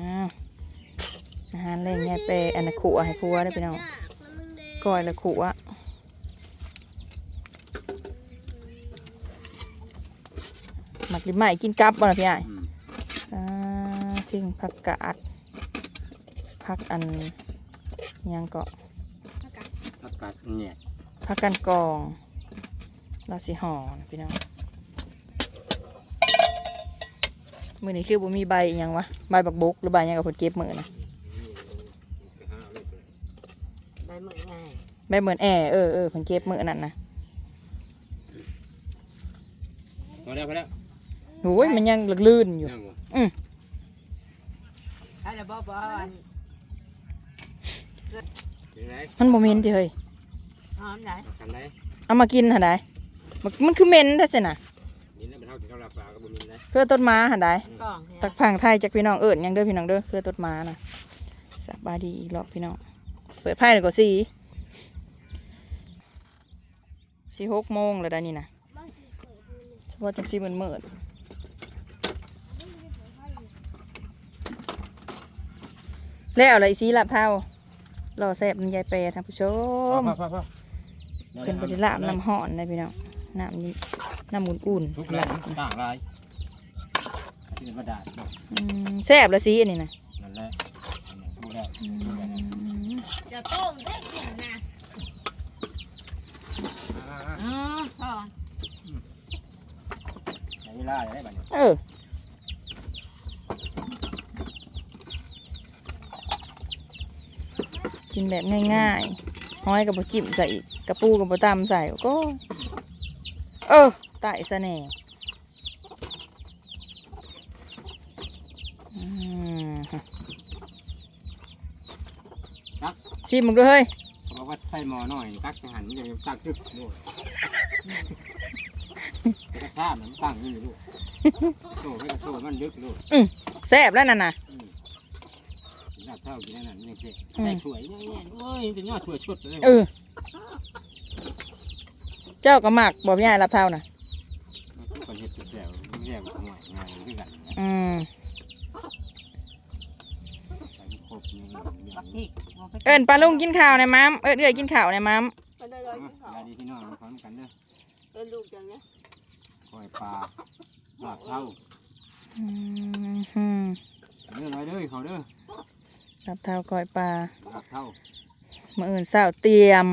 อ้าวอาหารแรงยายเปอันนะขู่ให้พัวได้อพี่น้องก้อยละขู่อะหมักดิบใหม่กินกับบ่ล่ะพี่ใหญ่อืมอ่าทิ้งผักกาดผักอันหยังเกาะอากาศเนี่ยผักกันกองเราสิห่อนะพี่น้อง มือนี้คือบ่มีใบอิหยังวะใบบักบกหรือใบหยังกับผลเก็บมือนะใบเหมือนง่ายใบเหมือนแอร์เออเออผลเก็บมือนั่นนะพอแล้วพอแล้วโอ้ยมันยังลื่นๆอยู่ยังบ่ถ้าจะบอกว่าอันเป็นไรมันบ่เหม็นติเฮ้ยหอมไหนทำไรเอามากินหั่นใดมันมันคือเหม็นแท้จ้ะน่ะนี่แล้วเป็นเท่าที่เขาหลับปลาก็บ่มีนะเพื่อต้นไม้หั่นใดกล่องเนี่ยตักพังไทยจากพี่น้องเอิญยังเด้อพี่น้องเด้อเพื่อต้นไม้น่ะสบายดีอีกรอบพี่น้องเปิดไพ่หน่อยก็สี่สี่หกโมงแล้วได้นี่นะเฉพาะจังสี่เหมือนเมิดแล้วอะไรสีลาบเท่ารอแซ่บมันยายเปรท่านผู้ชมพอพอพอเพิ่นบริลาบน้ำห่อนนะพี่น้องน้ำนี่น้ำอุ่นทุกๆแล้ลาวบต่างลายที่เป็ นกระดาษเนาะอืมแซ่บละสีอันนี้นะนั่นแหละพูดแล้วอืมจะต้มได้กินนะอือพอใช้เวลาได้บัดนี้เออกินแบบง่ายๆ ห้อยกับบจิ้มใส่อีกกระปูกับบตำใส่ก็ เออตายซะแน่อืม ชิมมึงด้วยเฮ้ยเขาบอกว่าใส่หม้อหน่อยตักจะหันมันจะตักจึ๊บโน่นกระซ่ามันตั้งอยู่ลูกโตให้กระโตมันดึกลูกแซ่บแล้วนั่นน่ะอืมหลับเท่ากินนั่นน่ะนี่สิใส่ถ้วยเนี่ยเนี่ยโอ้ยเป็นยอดถ้วยชุดเลยเออเจ้าก็หมักบอกพี่ใหญ่รับเท่าน่ะ คนเห็ดแซ่บๆแซ่บหน่อยงานด้วยกันนะ อืม ใส่ครบนี่ บักอีกบอกไป เอิญปลาลุงกินข้าวในอยมัมเอิญเอื้อยกินข้าวในอยมัมมันได้ร้อยกินข้าวยาดีพี่น้องพร้อมกันเด้อเออลูกจังเนี่ยคอยปลาหลับเท่าอืมหืมเด้อร้อยเด้อเขาเด้อรับเท่าก้อยปลาหลับเท่ามื่ออื่นเสาเตรียม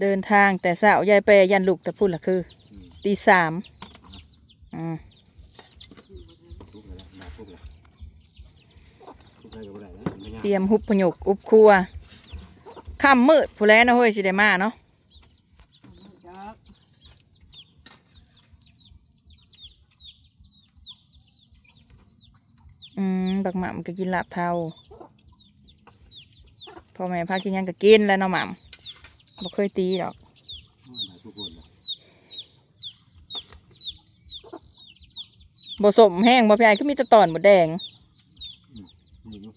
เดินทางแต่เสายายไปยันลูกแต่พูดละคืออืมตีสามอืม ทุกเลยนะมาทุกเลยทุกเลยก็บ่ได้นะไม่ยาก เตรียมหุบพยกอุบครัวค่ำมืดผู้แลนะเฮ้ยสิได้มาเนาะอืมบักหม่ำก็กินลาบเทาพ่อแม่พากินยังก็กินแล้วเนาะหม่ำบ่เคยตีดอกโอ้ยได้ทุกบ่สมแห้งบ่พี่ไอ้ก็มีแต่ตอนบ่แดง นี่ลูก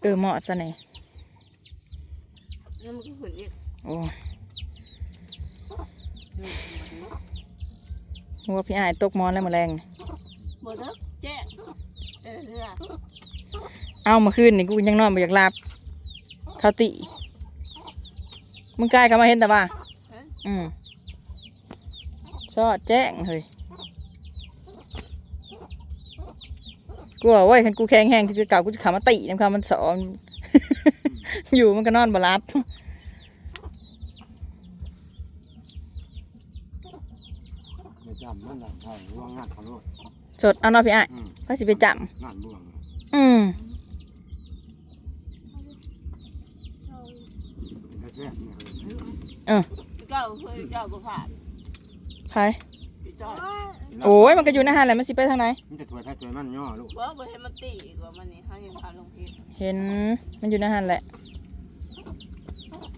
เออเหมาะซะแหน่แล้วมันก็ขึ้นอีกโอ้ยหัวพี่ไอ้ายตกหมอนแล้วมื้อแรง หมดแล้วแจ้งเออเรือเอามาคืนนี่กูยังนอนบ่อยากหลับเท่าติ มึงกล้ายก็มาเห็นแต่ว่า อืมซอดแจ้งเฮ้ย กลัวเว้ยคันกูแข็งแห้งคือเก่ากูจะขามาติน้ำคามันสอน อยู่มันก็นอนบ่หลับไม่จำมันหลับเท่าหรือว่างานเขาโลดสดเอาเนอพี่ไอ้ายอืมพระสิไปจงานบ่วงำอืมแซ่บๆเนี่ยเจ้าเคยเจ้าก็ผ่านใครพี่ จ้อยโอ้ยมันก็อยู่ในหันแหละมันสิไปทางไหนมันจะถ้วยถ้าถ้วยมันย่อลูกว่าบ่ให้มันตีอีกว่ามันนี่เขาเห็นพาลงพิษเห็นมันอยู่ในหันแหละ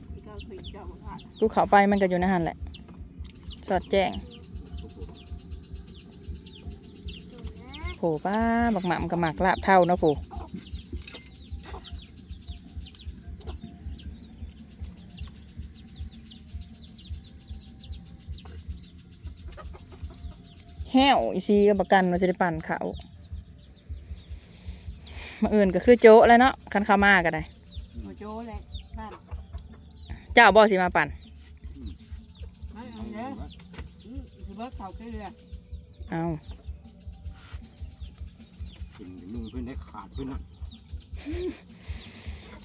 พี่เจ้าเคยเจ้าก็ผ่านกูเข้าไปมันก็อยู่ในหันแหละสอดแจ้งโผป้าบักหม่ำกับหมักลาบเท่าเนาะโผ แหห้วอีซีก็ประกันว่าจะได้ปั่นเขามาอื่นก็คือโจ๊ะแล้วเนาะคันเข้ามาก็ได้โมโจ้เลยบ้านเจ้าบ่สิมาปั่นไม่เอาเด้ออืมคือว่าเขาไปเรือเอากินมึงเพื่อนได้ขาดเพื่อนนั่น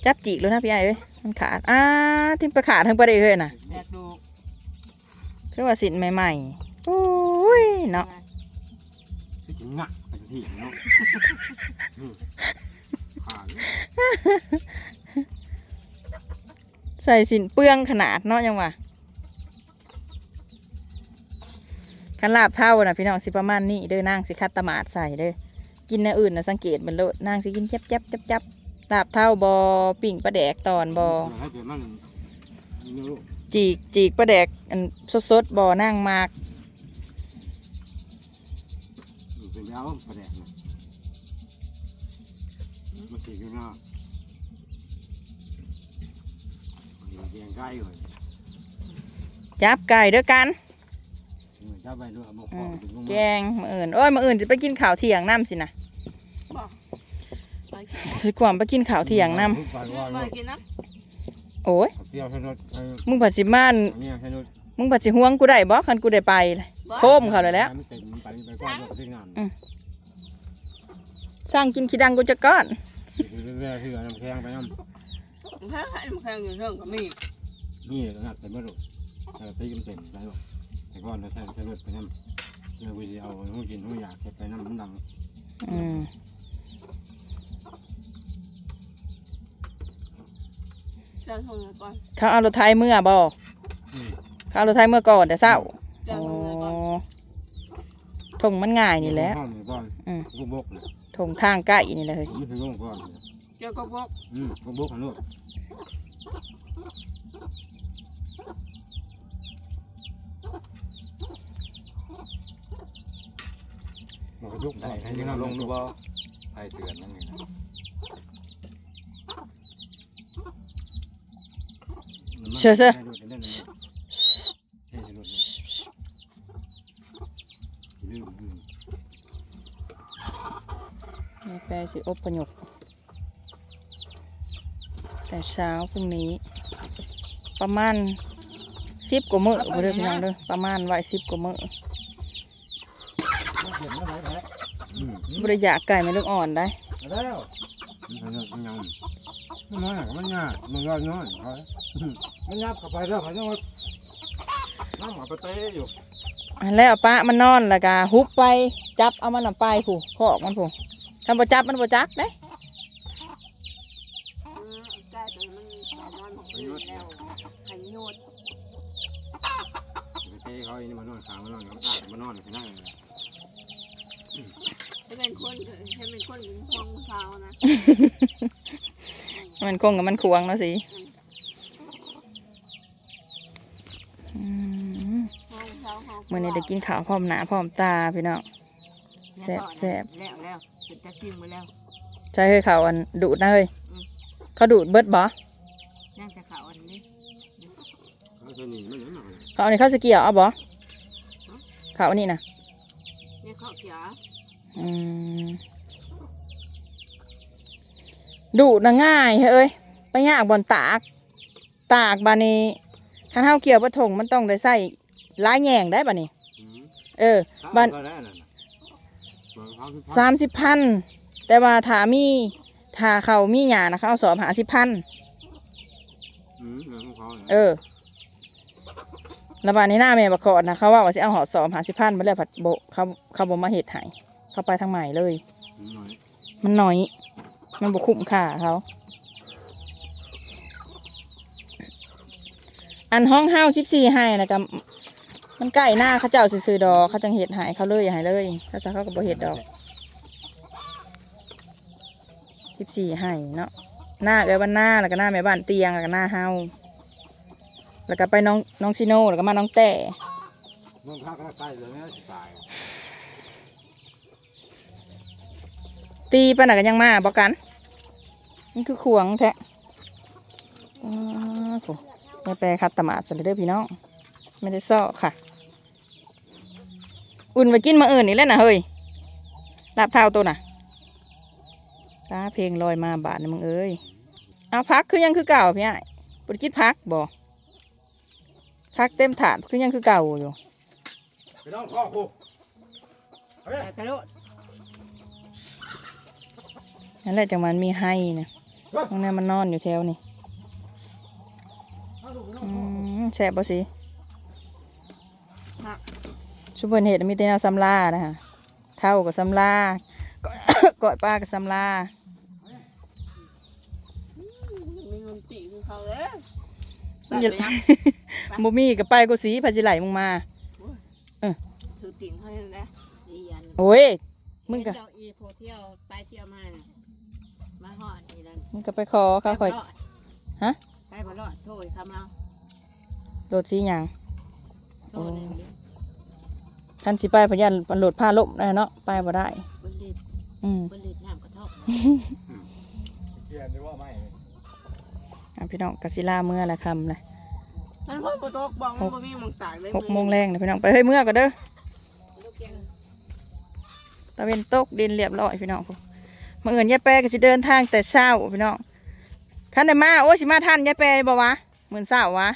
จับจีกเลยนะพี่ไอ้เอ้ยมันขาดอ่าทิมไปขาดทั้งประเดี๋ยวเลยน่ะแดกดูคือว่าสินใหม่ๆโอ้ ยเนาะคือถึงหนักไปที่เนาะอืมขาดใส่สินเปลืองขนาดเนาะยังวะคันลาบเท่าน่ะพี่น้องสิประมาณนี้เด้อนางสิคัดตะหมาดใส่เด้อกินในอื่นนะสังเกตมันโลดนางสิกินจับจับจับจับลาบเท่าบอปิ่งปลาแดกตอนบอให้เกิดมันนี่ลูกจีกจีกปลาแดกอันสดๆบอนางมาก เป็นยาวประแดกนะมันสีกันเนาะแกงไก่ก่อนจับไก่ด้วยกันเจ้าไปด้วยบอกอืพ่อมถึงลงแกมางมืออื่นโอ้ยมืออื่นจะไปกินข้าวเที่ยงน้ำสินะไปกินสิกว่าไปกินข้าวเที่ยงน้ไปว่าไปกินนะำโอ้ยเที่ยวให้รถให้มึงผัดสิมานเนี่ยให้รถมึงผัดสิห่วงกูได้บ่คันกูได้ไปเลย โคมเขาเลยแหล้วมันเต็มไปไปก้อนรถที่งานสร้างกินขี้ดังกูจะก้อนคือเรื่อยๆคือน้ำแข็งไปน้ำแค่ให้มันแพงอยู่เรื่องก็มีนี่งัดเต็มไปหมดแต่ตีกันเต็มไปหมดแต่ก้อนเราใส่ใส่รถไปน้ำเราไปเอาหูกินหูอยากเก็บไปน้ำมันดังอืมเจ้าทงก่อนเขาเอารถไทยเมื่อบ่อืมเขาเอารถไทยเมื่อก่อนแต่เศร้า เจ้า โอ้ ทงก่อน ท งมันง่ายนี่แหละห้องก้อนอืมกูบกเลยทงทางใกล้นี่แหละเฮ้ยมันคือลงก้อนเจ้าก็พกอืมกูบกหันลูกมันก็ยุกได้ได้ให้ให้ยัยังงเอาลลงงดูดูบ่ให้เตือนนั่นไงนะเชื่อเชื่อ ลืมลืม นี่แปลสิอบประยก แต่เช้าพรุ่งนี้ ประมาณสิบกว่ามือบ่เด้อพี่น้องเด้อประมาณไว้สิบกว่ามือบ่ได้อยากไก่ไม่ลูกอ่อนได้แล้วมันยังมันยังมันน้อยมันยากมันยอดน้อยมันยับเข้าไปแล้วเขายังน้ำมาไปเตะอยู่แล้วป้ามันนอนแล้วก็ฮุบไปจับเอามันน่ะไปผู้คอกมันผู้ ถ้าบ่จับมันบ่จักเด้ใกล้ตัวมันสามวันของมันแล้วขันโยดไปเตะเขาอีนี่มานอนขางมานอนเขาตามมานอนเขานั่งถ้าเป็นคนถ้าเป็นคนเป็นพวงสาวนะมันคงกับมันควงเนาะสิอืมพวงสาวเขามื่อนี้ได้กินข้าวพร้อมหน้าพร้อมตาพี่น้องแซ่บแซ่บแล้วแล้ว เป็นตะซิมไปแล้ว ใช่เฮ้ยเขาอันดูดนะเฮ้ยอืม เขาดูดเบิดบ่ย่างจะขาวอันนี้เขาจะหนีมันยังไงเขาอันนี้เขาสเกี่ยวเอาบ่เขาอันนี้นะเนี่ยข้าวเขียวอืมดูดนะง่ายเฮ้ยไปยากบอนตาก ตากบานี้คันเฮาเกี่ยวปะถงมันต้องได้ใส่ลายแยงได้บานี้เออบ้าน สามสิบพันแต่ว่าถามีถ้าเขามีหยานะเขาเอาสอบหาสิบพันอืมเรื่องของเขาเออระบาดนี้หน้าแม่ประกอบนะเขาว่าว่าสิเอาหอสอบหาสิบพันมาแล้วผัดโบเขาเขาบ่มาเห็ดใหายเขาไปทางใหม่เลยหน่อยมันน้อย มันบ่คุ้มค่าเขา อันห้องเฮาสิบสี่ให้นะกับ มันใกล้หน้าเขาเจ้าซื้อๆดอกเขาจังเห็ดใหายเขาเลยอย่าให้เลยเขาจะเขาก็บ่เห็ดดอกสิบสี่ให้เนาะหน้าเอ้ยบ้านหน้าแล้วก็หน้าแม่บ้านเตียงแล้วก็หน้าเฮาแล้วก็ไปน้องน้องซิโน่แล้วก็มาน้องแต่น้องพักใกล้เลยนะตายตีไปไหนะกันยังมาบอกกันนี่คือขวงแท้อ้าวโถไม่แปลคัดตะหมาดสเลยเด้อพี่น้อง ไม่ได้ซ่อค่ะ อุ่นไปกินมาเอิญนี่แหล้วนะเฮ้ยลาบเท้าตัวน่ะตาเพลงลอยมาบาทนี่มึงเอ้ยเอาพักคือยังคือเก่าพี่ไอ้ปวดกินพักบ่พักเต็มถาดคือยังคือเก่าอยู่ไปน้องข้อกูแต่กระโดดนั่นแหละจังมันมีให้นะตรงนี้มันนอนอยู่แถวนี่อืมแซ่บบ่สิ ชุบเพิ่นเห็ดมีแต่แนวซ้ำลานะฮะเท่ากับซ้ำลาก้อยก้อยปลากับซ้ำลามีเงินตีคือเขาเลยมันจะบ่มีกับไปกูสีพาจิไหลมึงมาถือติ่งเขาเห็นไหมดีอันโอ้ยมึงก็เจ้าอีโพเที่ยวไปเที่ยวมาน่ะมาหอดนี่นั่นมึงก็ไปขอเขาคอยไปบ่รดฮะไปบ่รอดโทษคำเอาโดดสีหยังโทษ หนึ่งเดียวคันสิไปพะยันมันโหลดผ้าล่มนะเนาะไปบ่ได้ บนลิดอืม บนลิดน้ำกระทบเกียนได้ว่าไม่เลยอะพี่น้องกสิลาเมื่อละคำเลยมันพ่อปตกบอกมันบ่มีหมองตากเลยหกโมงแรงนะพี่น้องไปเฮ้ยเมื่อก็เด้อลูกเกียงตะเวนตกดินเรียบร้อยพี่น้องพุ่นมาเอื่นยายแปรก็สิเดินทางแต่เช้าพี่น้องคันได้มาโอ้ยสิมาทันยายแปรบ่วะเหมือนเช้าวะ